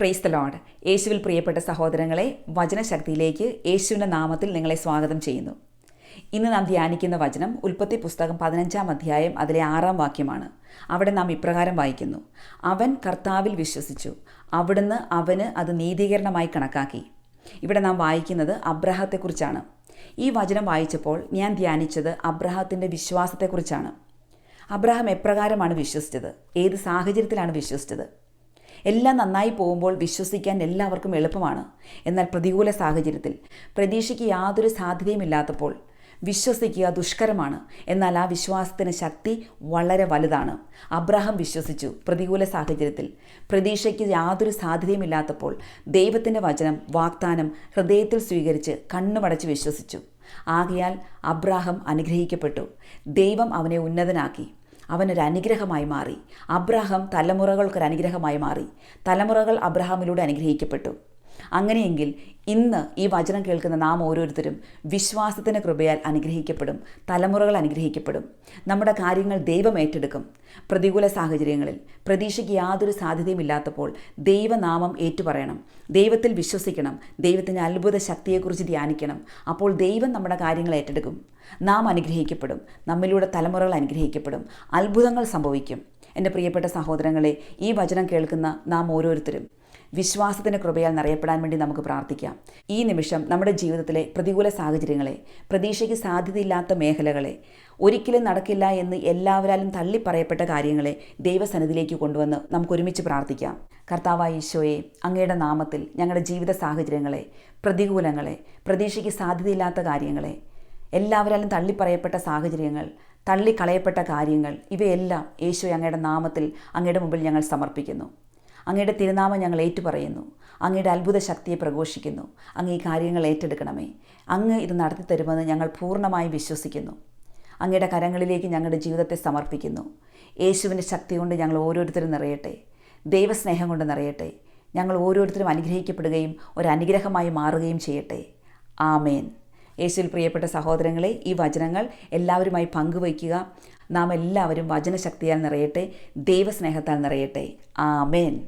Praise the load യേശുവിൽ പ്രിയപ്പെട്ട സഹോദരങ്ങളെ വചനശക്തിയിലേക്ക് യേശുവിന്റെ നാമത്തിൽ നിങ്ങളെ സ്വാഗതം ചെയ്യുന്നു. ഇന്ന് നാം ധ്യാനിക്കുന്ന വചനം ഉൽപ്പത്തി പുസ്തകം പതിനഞ്ചാം അധ്യായം അതിലെ ആറാം വാക്യമാണ്. അവിടെ നാം ഇപ്രകാരം വായിക്കുന്നു. അവൻ കർത്താവിൽ വിശ്വസിച്ചു. അവിടുന്ന് അവന് അത് നീതീകരണമായി കണക്കാക്കി. ഇവിടെ നാം വായിക്കുന്നത് അബ്രഹത്തെക്കുറിച്ചാണ്. ഈ വചനം വായിച്ചപ്പോൾ ഞാൻ ധ്യാനിച്ചത് അബ്രഹത്തിന്റെ വിശ്വാസത്തെക്കുറിച്ചാണ്. അബ്രഹാം എപ്രകാരമാണ് വിശ്വസിച്ചത്? ഏത് സാഹചര്യത്തിലാണ് വിശ്വസിച്ചത്? എല്ലാം നന്നായി പോകുമ്പോൾ വിശ്വസിക്കാൻ എല്ലാവർക്കും എളുപ്പമാണ്. എന്നാൽ പ്രതികൂല സാഹചര്യത്തിൽ പ്രതീക്ഷയ്ക്ക് യാതൊരു സാധ്യതയുമില്ലാത്തപ്പോൾ വിശ്വസിക്കുക ദുഷ്കരമാണ്. എന്നാൽ ആ വിശ്വാസത്തിന് ശക്തി വളരെ വലുതാണ്. അബ്രഹാം വിശ്വസിച്ചു പ്രതികൂല സാഹചര്യത്തിൽ. പ്രതീക്ഷയ്ക്ക് യാതൊരു സാധ്യതയുമില്ലാത്തപ്പോൾ ദൈവത്തിന്റെ വചനം വാഗ്ദാനം ഹൃദയത്തിൽ സ്വീകരിച്ച് കണ്ണുമടച്ച് വിശ്വസിച്ചു. ആകയാൽ അബ്രാഹം അനുഗ്രഹിക്കപ്പെട്ടു. ദൈവം അവനെ ഉന്നതനാക്കി. അവനൊരു അനുഗ്രഹമായി മാറി. അബ്രഹാം തലമുറകൾക്കൊരു അനുഗ്രഹമായി മാറി. തലമുറകൾ അബ്രഹാമിലൂടെ അനുഗ്രഹിക്കപ്പെട്ടു. അങ്ങനെയെങ്കിൽ ഇന്ന് ഈ വചനം കേൾക്കുന്ന നാം ഓരോരുത്തരും വിശ്വാസത്തിന്റെ കൃപയാൽ അനുഗ്രഹിക്കപ്പെടും തലമുറകൾ അനുഗ്രഹിക്കപ്പെടും നമ്മുടെ കാര്യങ്ങൾ ദൈവം ഏറ്റെടുക്കും. പ്രതികൂല സാഹചര്യങ്ങളിൽ പ്രതീക്ഷയ്ക്ക് യാതൊരു സാധ്യതയും ഇല്ലാത്തപ്പോൾ ദൈവനാമം ഏറ്റുപറയണം ദൈവത്തിൽ വിശ്വസിക്കണം ദൈവത്തിന്റെ അത്ഭുത ശക്തിയെക്കുറിച്ച് ധ്യാനിക്കണം. അപ്പോൾ ദൈവം നമ്മുടെ കാര്യങ്ങൾ ഏറ്റെടുക്കും. നാം അനുഗ്രഹിക്കപ്പെടും നമ്മിലൂടെ തലമുറകൾ അനുഗ്രഹിക്കപ്പെടും അത്ഭുതങ്ങൾ സംഭവിക്കും. എന്റെ പ്രിയപ്പെട്ട സഹോദരങ്ങളെ ഈ വചനം കേൾക്കുന്ന നാം ഓരോരുത്തരും വിശ്വാസത്തിന്റെ കൃപയാൽ നിറയപ്പെടാൻ വേണ്ടി നമുക്ക് പ്രാർത്ഥിക്കാം. ഈ നിമിഷം നമ്മുടെ ജീവിതത്തിലെ പ്രതികൂല സാഹചര്യങ്ങളെ പ്രതീക്ഷയ്ക്ക് സാധ്യതയില്ലാത്ത മേഖലകളെ ഒരിക്കലും നടക്കില്ല എന്ന് എല്ലാവരാലും തള്ളിപ്പറയപ്പെട്ട കാര്യങ്ങളെ ദൈവസന്നിധിയിലേക്ക് കൊണ്ടുവന്ന് നമുക്ക് ഒരുമിച്ച് പ്രാർത്ഥിക്കാം. കർത്താവായ ഈശോയെ അങ്ങയുടെ നാമത്തിൽ ഞങ്ങളുടെ ജീവിത സാഹചര്യങ്ങളെ പ്രതികൂലങ്ങളെ പ്രതീക്ഷയ്ക്ക് സാധ്യതയില്ലാത്ത കാര്യങ്ങളെ എല്ലാവരാലും തള്ളിപ്പറയപ്പെട്ട സാഹചര്യങ്ങൾ തള്ളിക്കളയപ്പെട്ട കാര്യങ്ങൾ ഇവയെല്ലാം യേശു അങ്ങയുടെ നാമത്തിൽ അങ്ങയുടെ മുമ്പിൽ ഞങ്ങൾ സമർപ്പിക്കുന്നു. അങ്ങയുടെ തിരുനാമം ഞങ്ങൾ ഏറ്റുപറയുന്നു. അങ്ങയുടെ അത്ഭുത ശക്തിയെ പ്രഘോഷിക്കുന്നു. അങ്ങ് ഈ കാര്യങ്ങൾ ഏറ്റെടുക്കണമേ. അങ്ങ് ഇത് നടത്തി തരുമെന്ന് ഞങ്ങൾ പൂർണമായി വിശ്വസിക്കുന്നു. അങ്ങയുടെ കരങ്ങളിലേക്ക് ഞങ്ങളുടെ ജീവിതത്തെ സമർപ്പിക്കുന്നു. യേശുവിന്റെ ശക്തി കൊണ്ട് ഞങ്ങൾ ഓരോരുത്തരും നിറയട്ടെ. ദൈവസ്നേഹം കൊണ്ട് നിറയട്ടെ. ഞങ്ങൾ ഓരോരുത്തരും അനുഗ്രഹിക്കപ്പെടുകയും ഒരു അനുഗ്രഹമായി മാറുകയും ചെയ്യട്ടെ. ആമേൻ. യേശുവിൽ പ്രിയപ്പെട്ട സഹോദരങ്ങളെ ഈ വചനങ്ങൾ എല്ലാവരുമായി പങ്കുവയ്ക്കുക. നാം എല്ലാവരും വചനശക്തിയാൽ നിറയട്ടെ ദൈവസ്നേഹത്താൽ നിറയട്ടെ. ആമേൻ.